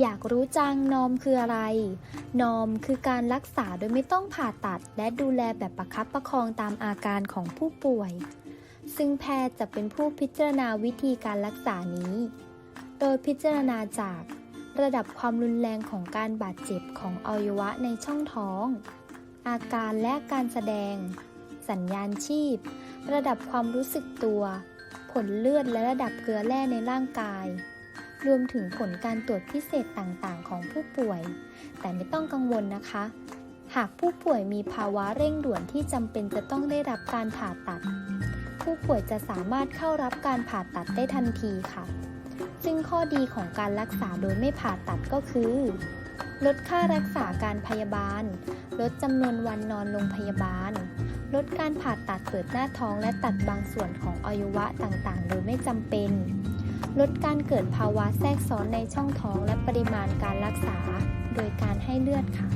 อยากรู้จังนอมคืออะไร นอมคือการรักษาโดยไม่ต้องผ่าตัด และดูแลแบบประคับประคองตามอาการของผู้ป่วย ซึ่งแพทย์จะเป็นผู้พิจารณาวิธีการรักษานี้ โดยพิจารณาจากระดับความรุนแรงของการบาดเจ็บของอวัยวะในช่องท้อง อาการและการแสดง สัญญาณชีพ ระดับความรู้สึกตัว ผลเลือดและระดับเกลือแร่ในร่างกาย รวมถึงผลการตรวจพิเศษต่างๆ ของผู้ป่วย แต่ไม่ต้องกังวลนะคะ หากผู้ป่วยมีภาวะเร่งด่วนที่จำเป็นจะต้องได้รับการผ่าตัด ผู้ป่วยจะสามารถเข้ารับการผ่าตัดได้ทันทีค่ะ ซึ่งข้อดีของการรักษาโดยไม่ผ่าตัดก็คือ ลดค่ารักษาการพยาบาล ลดจำนวนวันนอนโรงพยาบาล ลดการผ่าตัดเปิดหน้าท้องและตัดบางส่วนของอวัยวะต่างๆ โดยไม่จำเป็น ลดการเกิดภาวะแทรกซ้อนในช่องท้องและปริมาณการรักษา โดยการให้เลือดค่ะ